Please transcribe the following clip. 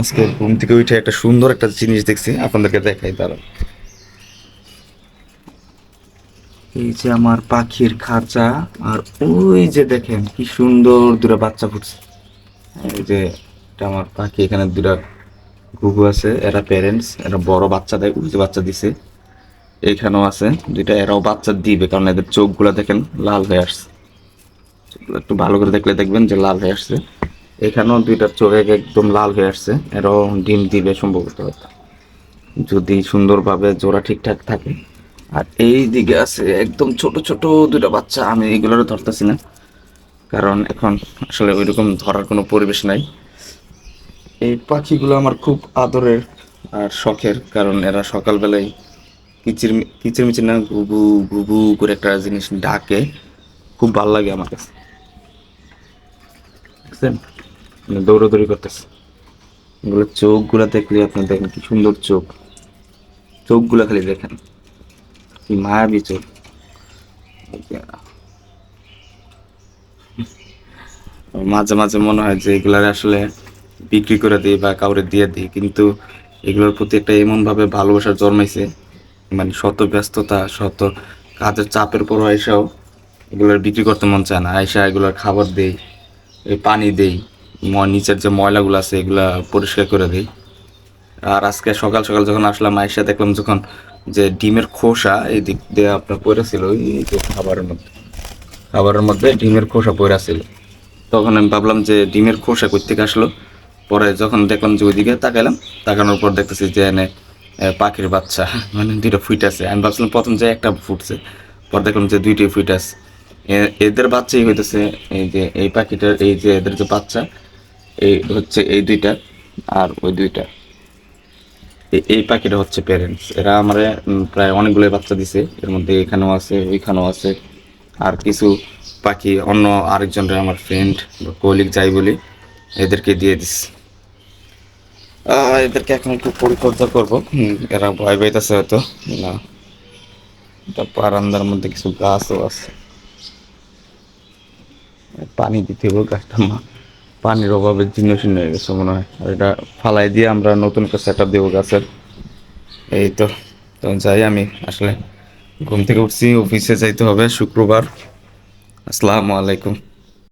আজকে ঘুম থেকে উঠে একটা সুন্দর একটা জিনিস দেখছি, আপনাদেরকে দেখাই তারা এই যে আমার পাখির খাঁচা, আর ওই যে দেখেন কি সুন্দর দুটা বাচ্চা ফুটছে। এই যে এটা আমার পাখি, এখানে দুটা ঘুঘু আছে, এরা প্যারেন্টস এরা বড় বাচ্চা দেয় ওই যে বাচ্চা দিছে। এইখানেও আছে, দুইটা এরাও বাচ্চা দিবে, কারণ এদের চোখগুলো দেখেন লাল হয়ে আসছে। একটু ভালো করে দেখলে দেখবেন যে লাল হয়ে আসছে। এখানেও দুইটা চোখ একদম লাল হয়ে আসছে। এরাও ডিম দিবে সম্ভবত। যদি সুন্দরভাবে জোড়া ঠিকঠাক থাকে। আর এই দিকে আছে একদম ছোট ছোট দুইটা বাচ্চা। আমি এগুলোরও ধরতেছি না। কারণ এখন আসলে ওইরকম ধরার কোনো পরিবেশ নাই। এই পাখিগুলো আমার খুব আদরের আর শখের। কারণ এরা সকালবেলায় কিচির কিচির মিচির না ঘুঘু ঘুঘু করে একটা জিনিস ডাকে। খুব ভালো লাগে আমার কাছে। মানে দৌড়াদৌড়ি করতেছে। এগুলো চোখগুলো দেখলে আপনি দেখেন কি সুন্দর চোখ। চোখগুলো খালি দেখেন। কি মায়াবী চোখ। মাঝে মাঝে মনে হয় যে এগুলার আসলে বিক্রি করে দিই বা কাউরে দিয়ে দিই, কিন্তু এগুলোর প্রতি একটা এমনভাবে ভালোবাসা জন্মাইছে মানে শত ব্যস্ততা, শত কাজের চাপের পর আইসাও এগুলোর বিক্রি করতে মন চায় না। আইসা এগুলোর খাবার দেই পানি দেই। নিচের যে ময়লাগুলো আছে, এগুলা পরিষ্কার করে দেই। আর আজকে সকাল সকাল যখন আসলাম আইসা দেখলাম যখন যে ডিমের খোসা এই দিক দিয়ে আপনার পড়েছিল ওই যে খাবারের মধ্যে খাবারের মধ্যে ডিমের খোসা পড়ে ছিল তখন আমি ভাবলাম যে ডিমের খোসা থেকে আসলো? পরে যখন দেখলাম যে ওইদিকে তাকাইলাম, তাকানোর পর দেখতেছি যে এনে পাখির বাচ্চা মানে দুইটা ফুট আছে। আমি ভাবছিলাম প্রথম যে একটা ফুটছে, পর দেখলাম যে দুইটাই ফুট আছে। এদের বাচ্চাই হইতেছে এই যে, এই পাখিটার, এই যে এদের যে বাচ্চা এই হচ্ছে এই দুইটা আর ওই দুইটা। এই পাখিটা হচ্ছে প্যারেন্টস এরা আমার প্রায় অনেকগুলো বাচ্চা দিছে। এর মধ্যে এখানেও আছে, ওইখানেও আছে। আর কিছু পাখি, অন্য আরেকজনরা আমার ফ্রেন্ড কলিগ যাই বলি, এদেরকে দিয়ে দিস। এদেরকে এখন একটু পরিচর্যা করব। এরা ভয় পাইতেছে হয়তো। না। বারান্দার মধ্যে কিছু গাছও আছে। পানি দিতে হবে গাছটা, মা। পানির অভাবে জীর্ণ শীর্ণ হয়ে গেছে মনে হয়। আর এটা ফালাই দিয়ে আমরা নতুন একটা সেট আপ দেবো গাছের। এই তো তখন যাই আমি আসলে ঘুম থেকে উঠছি, অফিসে যাইতে হবে শুক্রবার। আসসালামু আলাইকুম।